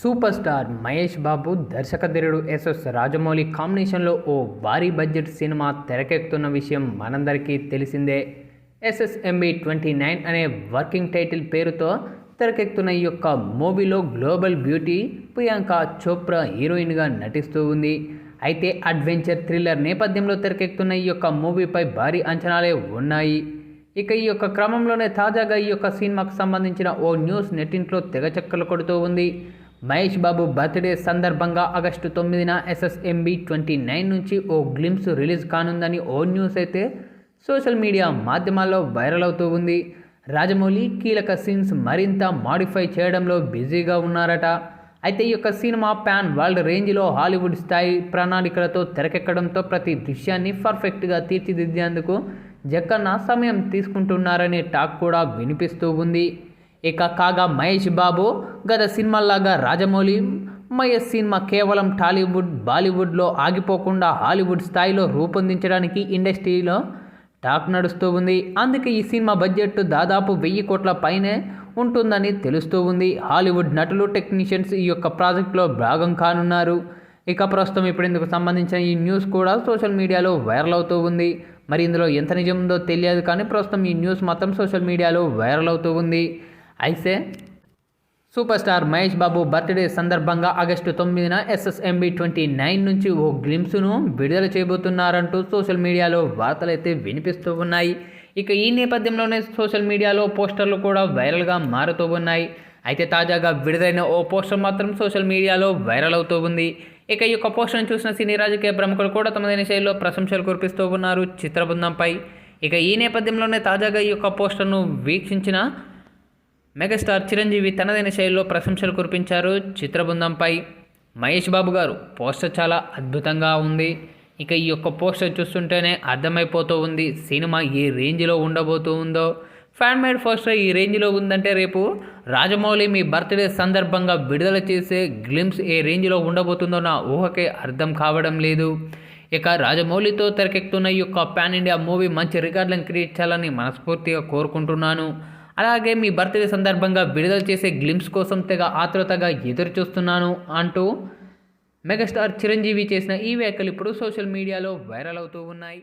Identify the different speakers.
Speaker 1: Super star Mahesh Babu దర్శకధీరుడు SS Rajamouli కాంబినేషన్లో ఓ భారీ బడ్జెట్ సినిమా తెరకెక్కుతున్న విషయం మనందరికీ తెలిసిందే. ఎస్ఎస్ఎంబి ట్వంటీ నైన్ అనే వర్కింగ్ టైటిల్ పేరుతో తెరకెక్కుతున్న ఈ యొక్క మూవీలో గ్లోబల్ బ్యూటీ ప్రియాంక చోప్రా హీరోయిన్గా నటిస్తూ ఉంది. అయితే అడ్వెంచర్ థ్రిల్లర్ నేపథ్యంలో తెరకెక్కుతున్న ఈ యొక్క మూవీపై భారీ అంచనాలే ఉన్నాయి. ఇక ఈ యొక్క క్రమంలోనే తాజాగా ఈ యొక్క సినిమాకు సంబంధించిన ఓ న్యూస్ నెట్టింట్లో తెగ చక్కలు కొడుతూ ఉంది. మహేష్ బాబు బర్త్డే సందర్భంగా ఆగస్టు తొమ్మిదిన ఎస్ఎస్ఎంబి ట్వంటీ నైన్ నుంచి ఓ గ్లిమ్స్ రిలీజ్ కానుందని ఓ న్యూస్ అయితే సోషల్ మీడియా మాధ్యమాల్లో వైరల్ అవుతూ ఉంది. రాజమౌళి కీలక సీన్స్ మరింత మాడిఫై చేయడంలో బిజీగా ఉన్నారట. అయితే ఈ యొక్క సినిమా ప్యాన్ వరల్డ్ రేంజ్లో హాలీవుడ్ స్థాయి ప్రణాళికలతో తెరకెక్కడంతో ప్రతి దృశ్యాన్ని పర్ఫెక్ట్గా తీర్చిదిద్దేందుకు జక్కన్న సమయం తీసుకుంటున్నారనే టాక్ కూడా వినిపిస్తూ ఉంది. ఇక కాగా మహేష్ బాబు గత సినిమాల్లాగా రాజమౌళి మహేష్ సినిమా కేవలం టాలీవుడ్ బాలీవుడ్లో ఆగిపోకుండా హాలీవుడ్ స్థాయిలో రూపొందించడానికి ఇండస్ట్రీలో టాక్ నడుస్తూ ఉంది. అందుకే ఈ సినిమా బడ్జెట్ దాదాపు వెయ్యి కోట్ల పైనే ఉంటుందని తెలుస్తూ ఉంది. హాలీవుడ్ నటులు టెక్నీషియన్స్ ఈ యొక్క ప్రాజెక్టులో భాగం కానున్నారు. ఇక ప్రస్తుతం ఇప్పుడు ఇందుకు సంబంధించిన ఈ న్యూస్ కూడా సోషల్ మీడియాలో వైరల్ అవుతూ ఉంది. మరి ఇందులో ఎంత నిజం ఉందో తెలియదు కానీ ప్రస్తుతం ఈ న్యూస్ మొత్తం సోషల్ మీడియాలో వైరల్ అవుతూ ఉంది. అయితే super star Mahesh Babu birthday సందర్భంగా ఆగస్టు తొమ్మిదిన ఎస్ఎస్ఎంబి ట్వంటీ నైన్ నుంచి ఓ గ్లిమ్స్ను విడుదల చేయబోతున్నారంటూ సోషల్ మీడియాలో వార్తలు అయితే వినిపిస్తూ ఉన్నాయి. ఇక ఈ నేపథ్యంలోనే సోషల్ మీడియాలో పోస్టర్లు కూడా వైరల్గా మారుతూ ఉన్నాయి. అయితే తాజాగా విడుదలైన ఓ పోస్టర్ మాత్రం సోషల్ మీడియాలో వైరల్ అవుతూ ఉంది. ఇక ఈ యొక్క పోస్టర్ను చూసిన సినీ రాజకీయ ప్రముఖులు కూడా తమదైన శైలిలో ప్రశంసలు కురిపిస్తూ ఉన్నారు చిత్ర బృందంపై ఇక ఈ నేపథ్యంలోనే తాజాగా ఈ యొక్క పోస్టర్ను వీక్షించిన మెగాస్టార్ చిరంజీవి తనదైన శైలిలో ప్రశంసలు కురిపించారు చిత్రబృందంపై. మహేష్ బాబు గారు పోస్టర్ చాలా అద్భుతంగా ఉంది. ఇక ఈ యొక్క పోస్టర్ చూస్తుంటేనే అర్థమైపోతూ ఉంది సినిమా ఏ రేంజ్లో ఉండబోతూ ఉందో. ఫ్యాన్ మేడ్ పోస్టర్ ఈ రేంజ్లో ఉందంటే రేపు రాజమౌళి మీ బర్త్డే సందర్భంగా విడుదల చేసే గ్లిమ్స్ ఏ రేంజ్లో ఉండబోతుందో నా ఊహకే అర్థం కావడం లేదు. ఇక రాజమౌళితో తెరకెక్కుతున్న ఈ యొక్క పాన్ ఇండియా మూవీ మంచి రికార్డులను క్రియేట్ చేయాలని మనస్ఫూర్తిగా కోరుకుంటున్నాను. అలాగే మీ బర్త్డే సందర్భంగా విడుదల చేసే గ్లిమ్స్ కోసం తెగ ఆతృతగా ఎదురు చూస్తున్నాను అంటూ మెగాస్టార్ చిరంజీవి చేసిన ఈ వ్యాఖ్యలు ఇప్పుడు సోషల్ మీడియాలో వైరల్ అవుతూ ఉన్నాయి.